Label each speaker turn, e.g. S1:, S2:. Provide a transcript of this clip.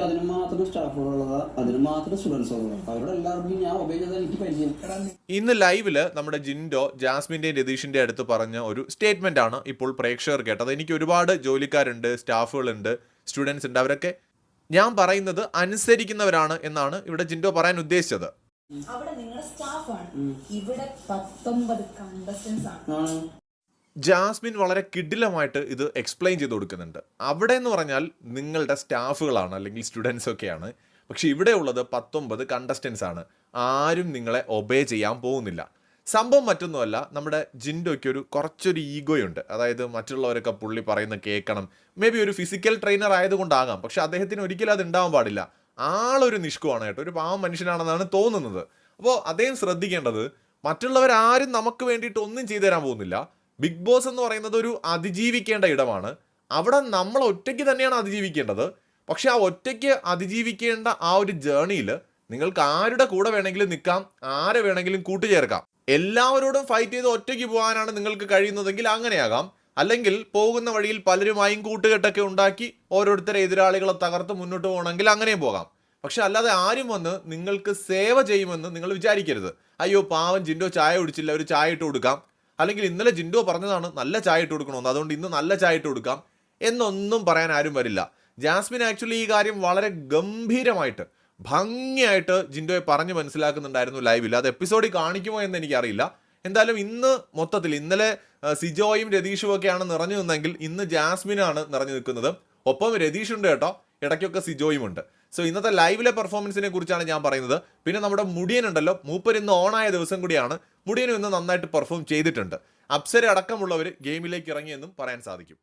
S1: അതിന് മാത്രം സ്റ്റാഫുകളുള്ളത് അതിന് മാത്രം സ്റ്റുഡൻസ് ഉള്ളത്. അവരോട് എല്ലാവർക്കും ഞാൻ ചെയ്താൽ എനിക്ക് പരിചയം.
S2: ഇന്ന് ലൈവിൽ നമ്മുടെ ജിൻഡോ ജാസ്മിന്റെ രതീഷിന്റെ അടുത്ത് പറഞ്ഞ ഒരു സ്റ്റേറ്റ്മെന്റ് ആണ് ഇപ്പോൾ പ്രേക്ഷകർ കേട്ടത്. എനിക്ക് ഒരുപാട് ജോലിക്കാരുണ്ട് സ്റ്റാഫുകളുണ്ട് സ്റ്റുഡൻസ് ഉണ്ട്. അവരൊക്കെ ഞാൻ പറയുന്നത് അനുസരിക്കുന്നവരാണ് എന്നാണ് ഇവിടെ ജിൻഡോ പറയാൻ ഉദ്ദേശിച്ചത്.
S3: അവിടെ നിങ്ങളുടെ സ്റ്റാഫാണ് ഇവിടെ പത്തൊമ്പത് കണ്ടസ്റ്റൻസ് ആണ്.
S2: ജാസ്മിൻ വളരെ കിഡിലമായിട്ട് ഇത് എക്സ്പ്ലെയിൻ ചെയ്ത് കൊടുക്കുന്നുണ്ട്. അവിടെ എന്ന് പറഞ്ഞാൽ നിങ്ങളുടെ സ്റ്റാഫുകളാണ് അല്ലെങ്കിൽ സ്റ്റുഡൻസ് ഒക്കെയാണ്. പക്ഷെ ഇവിടെ ഉള്ളത് പത്തൊമ്പത് കണ്ടസ്റ്റൻസ് ആണ്. ആരും നിങ്ങളെ ഒബേ ചെയ്യാൻ പോകുന്നില്ല. സംഭവം മറ്റൊന്നുമല്ല നമ്മുടെ ജിൻഡോയ്ക്ക് ഒരു കുറച്ചൊരു ഈഗോയുണ്ട് അതായത് മറ്റുള്ളവരൊക്കെ പുള്ളി പറയുന്ന കേൾക്കണം. മേ ബി ഒരു ഫിസിക്കൽ ട്രെയിനർ ആയതുകൊണ്ടാകാം പക്ഷെ അദ്ദേഹത്തിന് ഒരിക്കലും അത് ഉണ്ടാവാൻ പാടില്ല. ആളൊരു നിഷ്കുവാണ് കേട്ടോ. ഒരു പാവം മനുഷ്യനാണെന്നാണ് തോന്നുന്നത്. അപ്പോൾ അദ്ദേഹം ശ്രദ്ധിക്കേണ്ടത് മറ്റുള്ളവരാരും നമുക്ക് വേണ്ടിയിട്ട് ഒന്നും ചെയ്തു തരാൻ പോകുന്നില്ല. ബിഗ് ബോസ് എന്ന് പറയുന്നത് ഒരു അതിജീവിക്കേണ്ട ഇടമാണ്. അവിടെ നമ്മൾ ഒറ്റയ്ക്ക് തന്നെയാണ് അതിജീവിക്കേണ്ടത്. പക്ഷെ ആ ഒറ്റയ്ക്ക് അതിജീവിക്കേണ്ട ആ ഒരു ജേണിയിൽ നിങ്ങൾക്ക് ആരുടെ കൂടെ വേണമെങ്കിലും നിൽക്കാം ആരെ വേണമെങ്കിലും കൂട്ടുചേർക്കാം. എല്ലാവരോടും ഫൈറ്റ് ചെയ്ത് ഒറ്റയ്ക്ക് പോകാനാണ് നിങ്ങൾക്ക് കഴിയുന്നതെങ്കിൽ അങ്ങനെയാകാം. അല്ലെങ്കിൽ പോകുന്ന വഴിയിൽ പലരുമായും കൂട്ടുകെട്ടൊക്കെ ഉണ്ടാക്കി ഓരോരുത്തരെ എതിരാളികളെ തകർത്ത് മുന്നോട്ട് പോകണമെങ്കിൽ അങ്ങനെയും പോകാം. പക്ഷെ അല്ലാതെ ആരും വന്ന് നിങ്ങൾക്ക് സേവ ചെയ്യുമെന്ന് നിങ്ങൾ വിചാരിക്കരുത്. അയ്യോ പാവം ജിൻഡോ ചായ കുടിച്ചില്ല ഒരു ചായ ഇട്ട് കൊടുക്കാം. അല്ലെങ്കിൽ ഇന്നലെ ജിൻഡോ പറഞ്ഞതാണ് നല്ല ചായ ഇട്ട് കൊടുക്കണമെന്ന് അതുകൊണ്ട് ഇന്ന് നല്ല ചായ ഇട്ട് കൊടുക്കാം എന്നൊന്നും പറയാൻ ആരും വരില്ല. ജാസ്മിൻ ആക്ച്വലി ഈ കാര്യം വളരെ ഗംഭീരമായിട്ട് ഭംഗിയായിട്ട് ജിൻഡോയെ പറഞ്ഞ് മനസ്സിലാക്കുന്നുണ്ടായിരുന്നു ലൈവിൽ അത് എപ്പിസോഡിൽ കാണിക്കുമോ എന്ന് എനിക്കറിയില്ല. എന്തായാലും ഇന്ന് മൊത്തത്തിൽ ഇന്നലെ സിജോയും രതീഷും ഒക്കെയാണ് നിറഞ്ഞു നിന്നെങ്കിൽ ഇന്ന് ജാസ്മിനാണ് നിറഞ്ഞു നിൽക്കുന്നത്. ഒപ്പം രതീഷ് ഉണ്ട് കേട്ടോ ഇടയ്ക്കൊക്കെ സിജോയും ഉണ്ട് സോ ഇന്നത്തെ ലൈവിലെ പെർഫോമൻസിനെ കുറിച്ചാണ് ഞാൻ പറയുന്നത്. പിന്നെ നമ്മുടെ മുടിയൻ ഉണ്ടല്ലോ മൂപ്പർ ഇന്ന് ഓണായ ദിവസം കൂടിയാണ്. മുടിയനും ഇന്ന് നന്നായിട്ട് പെർഫോം ചെയ്തിട്ടുണ്ട്. അപ്സര അടക്കമുള്ളവർ ഗെയിമിലേക്ക് ഇറങ്ങിയെന്നും പറയാൻ സാധിക്കും.